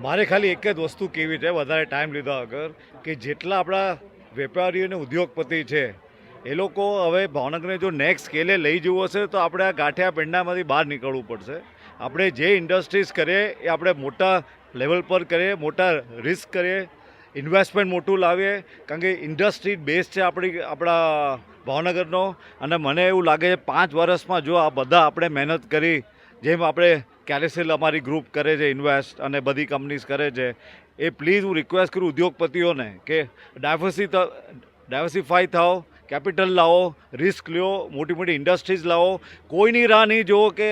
મારે ખાલી એક જ વસ્તુ કેવી છે, વધારે ટાઈમ લીધા વગર, કે જેટલા આપણા વેપારીઓ અને ઉદ્યોગપતિ છે, એ લોકો હવે ભાવનગરને જો નેક્સ્ટ સ્કેલે લઈ જવું હશે, તો આપણે આ ગાંઠિયા પેંડામાંથી બહાર નીકળવું પડશે. આપણે જે ઇન્ડસ્ટ્રીઝ કરીએ, એ આપણે મોટા લેવલ પર કરીએ, મોટા રિસ્ક કરીએ ઇન્વેસ્ટમેન્ટ મોટું લાવીએ, કારણ કે ઇન્ડસ્ટ્રી બેઝ છે આપણી, આપણા ભાવનગરનો, અને મને એવું લાગે છે પાંચ વર્ષમાં જો આ બધા આપણે મહેનત કરી, જેમ આપણે કેરેસેલ અમારી ગ્રુપ કરે છે ઇન્વેસ્ટ અને બધી કંપનીઝ કરે છે, એ પ્લીઝ હું રિક્વેસ્ટ કરું ઉદ્યોગપતિઓને કે ડાયવર્સી ડાયવર્સિફાઈ થાઓ કેપિટલ લાવો રિસ્ક લ્યો, મોટી મોટી ઇન્ડસ્ટ્રીઝ લાવો. કોઈની રાહ નહીં જુઓ કે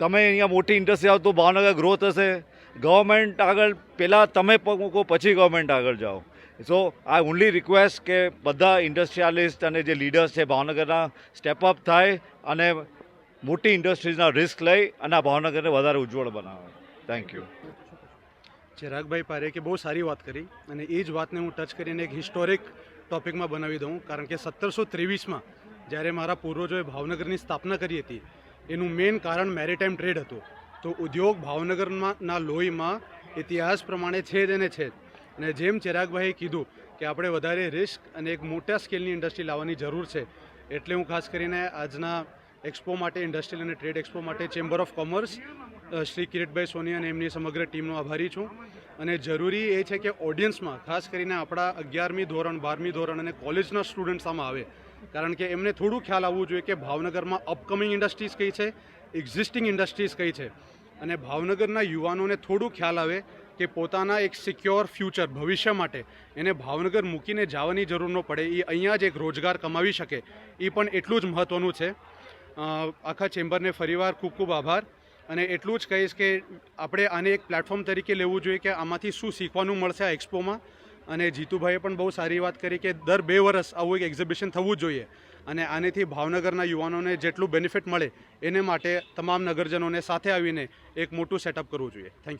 તમે અહીંયા મોટી ઇન્ડસ્ટ્રી આવો તો ભાવનગર ગ્રોથ હશે. ગવર્મેન્ટ આગળ પહેલાં તમે પગ મૂકો, પછી ગવર્મેન્ટ આગળ જાઓ. સો આઈ ઓનલી રિક્વેસ્ટ કે બધા ઇન્ડસ્ટ્રીયાલિસ્ટ અને જે લીડર્સ છે, ભાવનગરના સ્ટેપ અપ થાય અને મોટી ઇન્ડસ્ટ્રીઝના રિસ્ક લઈ અને આ ભાવનગરને વધારે ઉજ્જવળ બનાવે. થેન્ક યુ ચિરાગભાઈ પારેખે બહુ સારી વાત કરી અને એ જ વાતને હું ટચ કરીને એક હિસ્ટોરિક ટોપિકમાં બનાવી દઉં. કારણ કે સત્તરસો ત્રેવીસમાં જ્યારે મારા પૂર્વજોએ ભાવનગરની સ્થાપના કરી હતી, એનું મેઇન કારણ મેરીટાઈમ ટ્રેડ હતું. તો ઉદ્યોગ ભાવનગરમાં લોહીમાં ઇતિહાસ પ્રમાણે છે જ અને છે અને જેમ ચિરાગભાઈએ કીધું કે આપણે વધારે રિસ્ક અને એક મોટા સ્કેલની ઇન્ડસ્ટ્રી લાવવાની જરૂર છે, એટલે હું ખાસ કરીને આજના એક્સપો માટે, ઇન્ડસ્ટ્રીયલ અને ટ્રેડ એક્સપો માટે chamber of commerce Shri Kiritbhai Soni અને એમની સમગ્ર ટીમનો આભારી છું. અને જરૂરી એ છે કે ઓડિયન્સમાં, ખાસ કરીને આપણા અગિયારમી ધોરણ, બારમી ધોરણ અને કોલેજના સ્ટુડન્ટ્સ આમાં આવે. કારણ કે એમને થોડું ખ્યાલ આવવું જોઈએ કે ભાવનગરમાં અપકમિંગ ઇન્ડસ્ટ્રીઝ કઈ છે એક્ઝિસ્ટિંગ ઇન્ડસ્ટ્રીઝ કઈ છે. અને ભાવનગરના યુવાનોને થોડું ખ્યાલ આવે કે પોતાના એક સિક્યોર ફ્યુચર ભવિષ્ય માટે એને ભાવનગર મૂકીને જવાની જરૂર ન પડે. એ અહીંયા જ એક રોજગાર કમાવી શકે. એ પણ એટલું જ મહત્ત્વનું છે. આખા ચેમ્બરને ફરીવાર ખૂબ ખૂબ આભાર. અને એટલું જ કહીશ કે આપણે આને એક પ્લેટફોર્મ તરીકે લેવું જોઈએ કે આમાંથી શું શીખવાનું મળશે આ એક્સપોમાં. અને જીતુભાઈએ પણ બહુ સારી વાત કરી કે દર બે વર્ષ આવું એક એક્ઝિબિશન થવું જોઈએ. અને આનેથી ભાવનગરના યુવાનોને જેટલું બેનિફિટ મળે એને માટે તમામ નગરજનોને સાથે આવીને એક મોટું સેટઅપ કરવું જોઈએ. Thank you.